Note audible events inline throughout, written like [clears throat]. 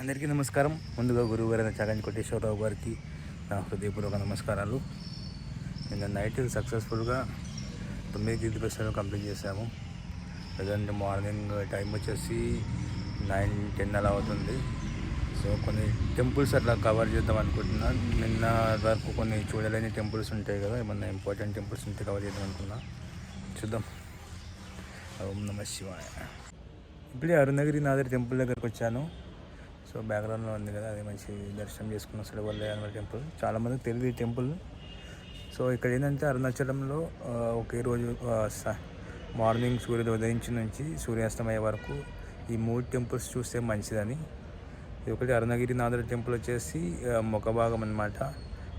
అందరికీ నమస్కారం. ముందుగా గురువు గారైన చాగంటి కోటేశ్వరరావు గారికి నా హృదయపూర్వక నమస్కారాలు. నిన్న నైట్ సక్సెస్ఫుల్గా తొమ్మిది గిరి ప్రశ్నలు కంప్లీట్ చేశాము. ప్రజెంట్ మార్నింగ్ టైం వచ్చేసి నైన్ టెన్ అలా అవుతుంది. సో కొన్ని టెంపుల్స్ అట్లా కవర్ చేద్దాం అనుకుంటున్నా. నిన్న వరకు కొన్ని చూడలేని టెంపుల్స్ ఉంటాయి కదా ఏమన్నా ఇంపార్టెంట్ టెంపుల్స్ ఉంటే కవర్ చేద్దాం అనుకున్నా. చూద్దాం. ఓం నమ శివాయ. ఇప్పుడే అరుణగిరి నాదరి టెంపుల్ దగ్గరకు వచ్చాను. సో బ్యాక్గ్రౌండ్లో ఉంది కదా అది మంచి దర్శనం చేసుకున్న శ్రీవల్లి అన్న టెంపుల్. చాలామందికి తెలియదు ఈ టెంపుల్ సో ఇక్కడ ఏంటంటే అరుణాచలంలో ఒకే రోజు స- మార్నింగ్ సూర్యుడు ఉదయించి నుంచి సూర్యాస్తమయ్యే వరకు ఈ మూడు టెంపుల్స్ చూస్తే మంచిదని. ఇది ఒకటి అరుణగిరి నాథుడు టెంపుల్ వచ్చేసి ముఖ భాగం అనమాట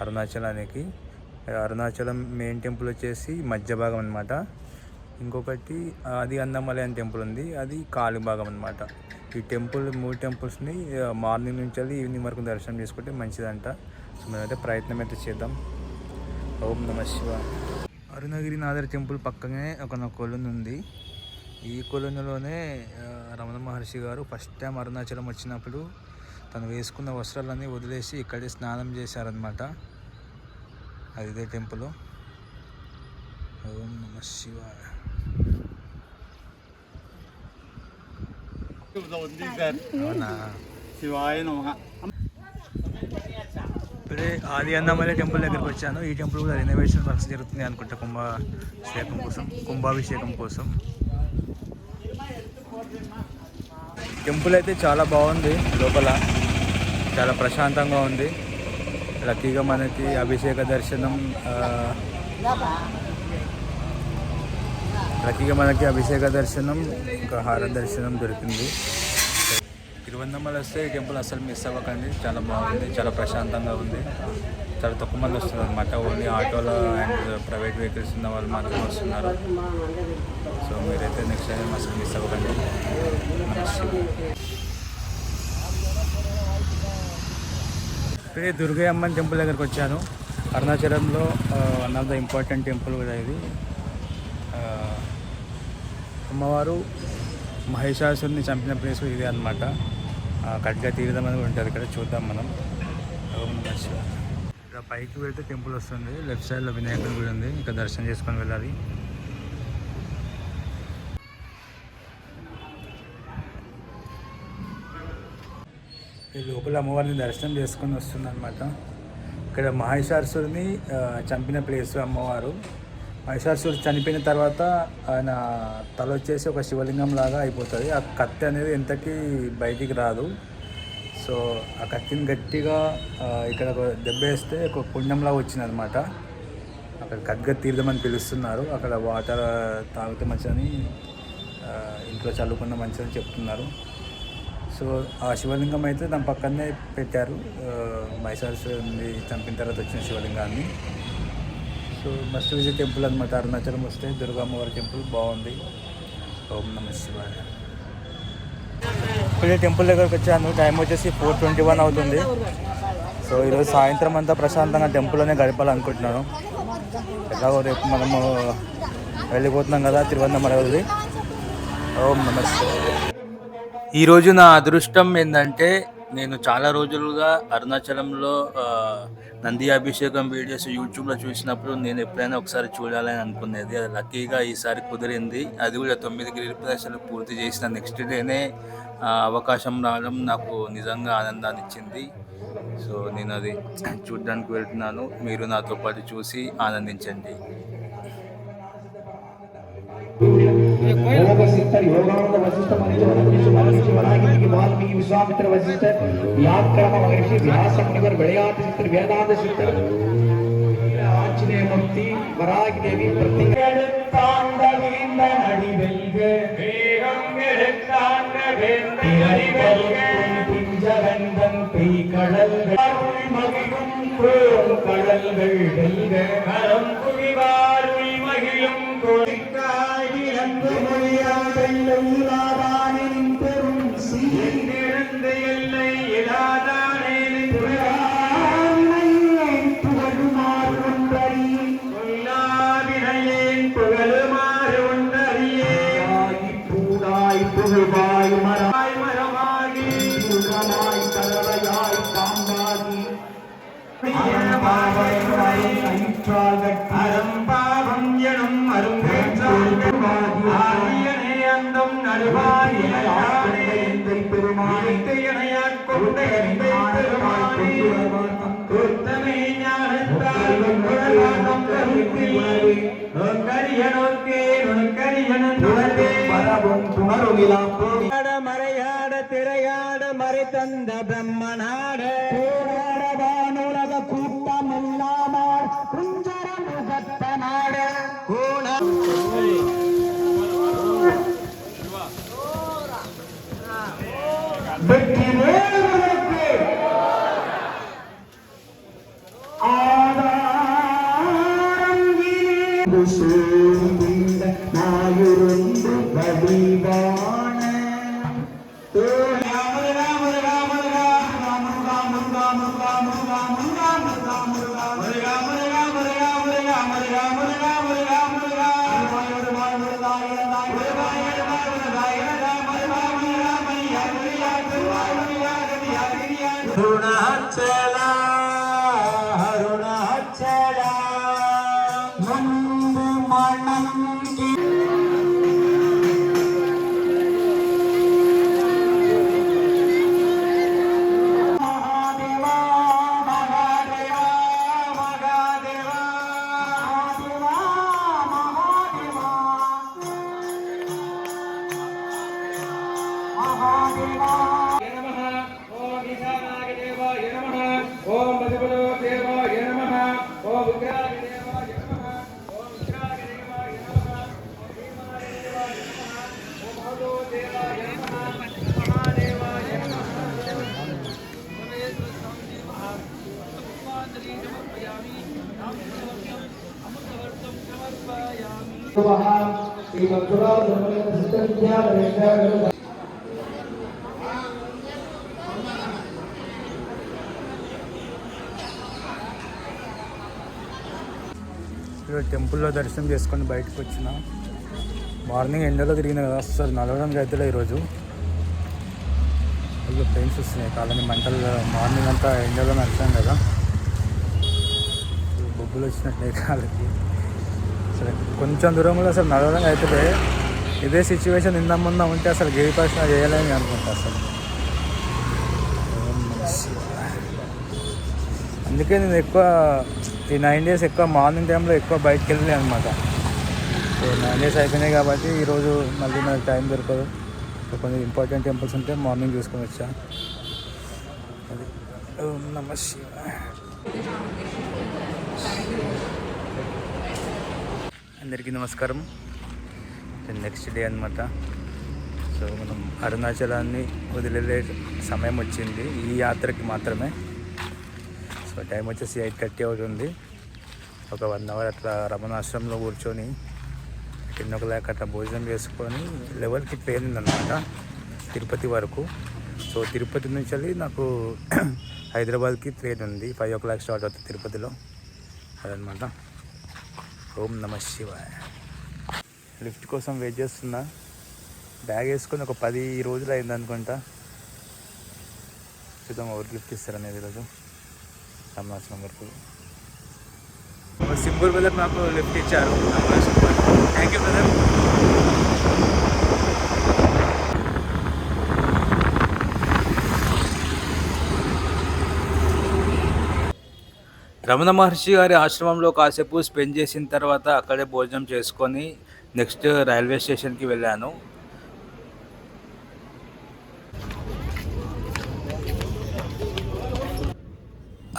అరుణాచలానికి. అరుణాచలం మెయిన్ టెంపుల్ వచ్చేసి మధ్య భాగం అనమాట ఇంకొకటి అది అన్నమలయన్ టెంపుల్ ఉంది అది కాలి భాగం అనమాట ఈ టెంపుల్ మూడు టెంపుల్స్ని మార్నింగ్ నుంచి వెళ్ళి ఈవినింగ్ వరకు దర్శనం చేసుకుంటే మంచిదంట. సో మేమైతే ప్రయత్నం అయితే చేద్దాం. ఓం నమ శివ అరుణగిరి నాదర్ టెంపుల్ పక్కనే ఒక కొలను ఉంది. ఈ కొలనులోనే రమణ మహర్షి గారు ఫస్ట్ టైం అరుణాచలం వచ్చినప్పుడు తను వేసుకున్న వస్త్రాలన్నీ వదిలేసి ఇక్కడే స్నానం చేశారనమాట అదిదే టెంపుల్. ఓం నమ శివాయ. ఉంది సార్ అవునా? శివాయ నమ. ఇప్పుడే ఆది అన్నమలై టెంపుల్ దగ్గరికి వచ్చాను. ఈ టెంపుల్ కూడా రెనోవేషన్ వర్క్స్ జరుగుతుంది అనుకుంటా కుంభాభిషేకం కోసం కుంభాభిషేకం కోసం. టెంపుల్ అయితే చాలా బాగుంది లోపల. చాలా ప్రశాంతంగా ఉంది. లక్కీగా మనకి అభిషేక దర్శనం లక్కీగా మనకి అభిషేక దర్శనం ఇంకా హార దర్శనం దొరికింది. తిరువన్నమల వస్తే ఈ టెంపుల్ అసలు మిస్ అవ్వకండి. చాలా బాగుంది చాలా ప్రశాంతంగా ఉంది. చాలా తక్కువ మంది వస్తున్నారు. అనమాట ఓన్లీ ఆటోలో అండ్ ప్రైవేట్ వెహికల్స్ ఉన్న వాళ్ళు మాత్రమే వస్తున్నారు. సో మీరైతే నెక్స్ట్ టైం అసలు మిస్ అవ్వకండి. ఇప్పుడే దుర్గయ్య అమ్మన్ టెంపుల్ దగ్గరకు వచ్చాను. అరుణాచలంలో one of the important temple కూడా ఇది. అమ్మవారు మహిషాసుని చంపిన ప్లేస్ ఇదే అనమాట కట్గా తీరదం అని ఉంటుంది ఇక్కడ చూద్దాం మనం. ఓం ఇక్కడ పైకి వెళ్తే టెంపుల్ వస్తుంది. లెఫ్ట్ సైడ్లో వినాయకుడి గుడి ఉంది. ఇంకా దర్శనం చేసుకొని వెళ్ళాలి. ఈ లోపల అమ్మవారిని దర్శనం చేసుకొని వస్తుంది అనమాట ఇక్కడ మహేశ్వరుని చంపిన ప్లేస్ అమ్మవారు. మహిషాసురుడు చనిపోయిన తర్వాత ఆయన తల వచ్చేసి ఒక శివలింగం లాగా అయిపోతుంది. ఆ కత్తి అనేది ఎంతకీ బయటికి రాదు. సో ఆ కత్తిని గట్టిగా ఇక్కడ ఒక దెబ్బ వేస్తే ఒక పుణ్యంలా వచ్చింది అనమాట అక్కడ ఖడ్గ తీర్థమని పిలుస్తున్నారు. అక్కడ వాటర్ తాగితే మంచిదని ఇంట్లో చల్లుకున్న మంచిదని చెప్తున్నారు. సో ఆ శివలింగం అయితే దాని పక్కనే పెట్టారు. మైసాసుని చంపిన తర్వాత వచ్చిన శివలింగాన్ని. సో మస్ట్ విజయ్ టెంపుల్ అనమాట అరుణాచలం వస్తే దుర్గామ్మవారి టెంపుల్ బాగుంది. ఓం నమ శివాయ. టెంపుల్ దగ్గరకు వచ్చాను టైం వచ్చేసి ఫోర్ ట్వంటీ వన్ అవుతుంది. సో ఈరోజు సాయంత్రం అంతా ప్రశాంతంగా టెంపుల్లోనే గడపాలనుకుంటున్నాను. ఎలాగో రేపు మనము వెళ్ళిపోతున్నాం కదా తిరువన్నమల వదిలి ఓం నమస్తే ఈరోజు నా అదృష్టం ఏంటంటే నేను చాలా రోజులుగా అరుణాచలంలో నంది అభిషేకం వీడియోస్ యూట్యూబ్లో చూసినప్పుడు నేను ఎప్పుడైనా ఒకసారి చూడాలని అనుకునేది. అది లక్కీగా ఈసారి కుదిరింది. అది కూడా తొమ్మిది గిరి ప్రదర్శనలు పూర్తి చేసిన నెక్స్ట్ డేనే అవకాశం రావడం నాకు నిజంగా ఆనందాన్ని ఇచ్చింది. సో నేను అది చూడడానికి వెళ్తున్నాను. మీరు నాతో పాటు చూసి ఆనందించండి. योग கௌரி விஸ்வாமித்திர வசித்தர். வியாக்கிரம மகரிஷி வியாச முனிவர் விளையாட்டு சித்தர் வேதாந்த சித்தர். ஆஞ்சநேய மூர்த்தி வராகி தேவி கடல்கள் மகிழும் கோழிக்காய் இறந்து பெற்றால் அறம்பாவம் எனும் அரும்பேற்றாரியனே அந்தம் நடுவாரியனை பெருமானை மறையாட திரையாட மறை தந்த பிரம்மனா சூழ்ந்த நாயுருந்து வடிவான அருணாச்சல एवं दुराधर्मस्य विद्यालयस्य ఇక్కడ టెంపుల్లో దర్శనం చేసుకొని బయటకు వచ్చిన. మార్నింగ్ ఎండలో తిరిగిన కదా అసలు నలవడానికి అయితే ఈరోజు. అయ్యో పెయిన్స్ వస్తున్నాయి కాలనీ మంటలు మార్నింగ్ అంతా ఎండలో నడిచాం కదా. బొబ్బులు వచ్చినట్లే కాళ్ళకి. అసలు కొంచెం దూరంలో అసలు నడవడానికి అయితే ఇదే సిచ్యువేషన్ ఇందా ముందా ఉంటే అసలు గిరిపాసన చేయలేని అనుకుంటా అసలు ఓం నమః శివాయ. అందుకే నేను ఎక్కువ ఈ నైన్ డేస్ ఎక్కువ మార్నింగ్ టైంలో ఎక్కువ బయటకు వెళ్ళలే అనమాట సో నైన్ డేస్ అయిపోయినాయి కాబట్టి ఈరోజు మళ్ళీ నాకు టైం దొరకదు. సో కొన్ని ఇంపార్టెంట్ టెంపుల్స్ ఉంటే మార్నింగ్ చూసుకొని వచ్చా. అది. ఓం నమ అందరికీ నమస్కారం. నెక్స్ట్ డే అనమాట సో మనం అరుణాచలాన్ని వదిలే సమయం వచ్చింది. ఈ యాత్రకి మాత్రమే. సో టైం వచ్చేసి ఎయిట్ థర్టీ అవుతుంది. ఒక వన్ అవర్ అట్లా రమణాశ్రమంలో కూర్చొని టెన్ ఓ క్లాక్ అట్లా భోజనం చేసుకొని లెవెల్కి ట్రైన్ ఉందన్నమాట తిరుపతి వరకు. సో తిరుపతి నుంచి వెళ్ళి నాకు [clears throat] హైదరాబాద్కి ట్రైన్ ఉంది. ఫైవ్ ఓ క్లాక్ స్టార్ట్ అవుతుంది తిరుపతిలో. అదనమాట ఓం నమ శివాయ. లిఫ్ట్ కోసం వెయిట్ చేస్తున్నా. బ్యాగ్ వేసుకొని ఒక పది రోజులు అయింది అనుకుంటా చూద్దాం ఎవరు లిఫ్ట్ ఇస్తారనేది ఈరోజు. రమణాశ్రమం వరకు సింబుల్ బ్రదర్ నాకు లిఫ్ట్ ఇచ్చారు. Thank you brother. Ramana Maharshi గారి ఆశ్రమంలో కాసేపు స్పెండ్ చేసిన తర్వాత అక్కడే భోజనం చేసుకొని నెక్స్ట్ రైల్వే స్టేషన్కి వెళ్ళాను.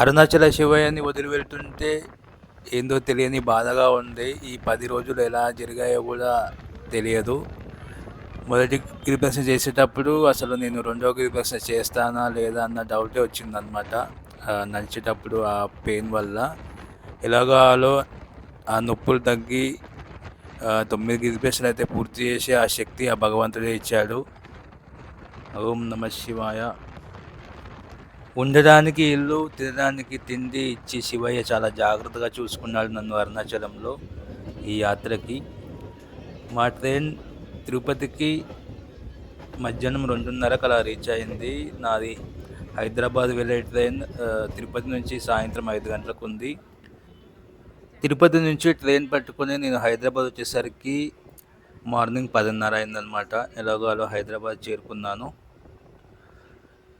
అరుణాచల శివయ్యని వదిలి వెళ్తుంటే ఏందో తెలియని బాధగా ఉంది. ఈ పది రోజులు ఎలా జరిగాయో కూడా తెలియదు. మొదటి గిరిప్రశ్న చేసేటప్పుడు అసలు నేను రెండో గిరిప్రశ్న చేస్తానా లేదా అన్న డౌటే వచ్చిందనమాట నడిచేటప్పుడు ఆ పెయిన్ వల్ల. ఎలాగాలో ఆ నొప్పులు తగ్గి తొమ్మిది గిరిప్రశ్నలు అయితే పూర్తి చేసి ఆ శక్తి ఆ భగవంతుడే ఇచ్చాడు. ఓం నమ శివాయ. ఉండడానికి ఇల్లు తినడానికి తిండి ఇచ్చి శివయ్య చాలా జాగ్రత్తగా చూసుకున్నాడు నన్ను అరుణాచలంలో ఈ యాత్రకి. మా ట్రైన్ తిరుపతికి మధ్యాహ్నం రెండున్నరకు అలా రీచ్ అయింది. నాది హైదరాబాద్ వెళ్ళే ట్రైన్ తిరుపతి నుంచి సాయంత్రం ఐదు గంటలకు ఉంది. తిరుపతి నుంచి ట్రైన్ పట్టుకొని నేను హైదరాబాద్ వచ్చేసరికి మార్నింగ్ పదిన్నర అయిందనమాట ఎలాగో అలా హైదరాబాద్ చేరుకున్నాను.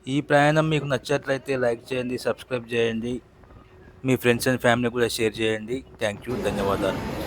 ఈ ప్రయాణం మీకు నచ్చినట్లయితే లైక్ చేయండి సబ్స్క్రైబ్ చేయండి. మీ ఫ్రెండ్స్ అండ్ ఫ్యామిలీ కూడా షేర్ చేయండి. థ్యాంక్ యూ ధన్యవాదాలు.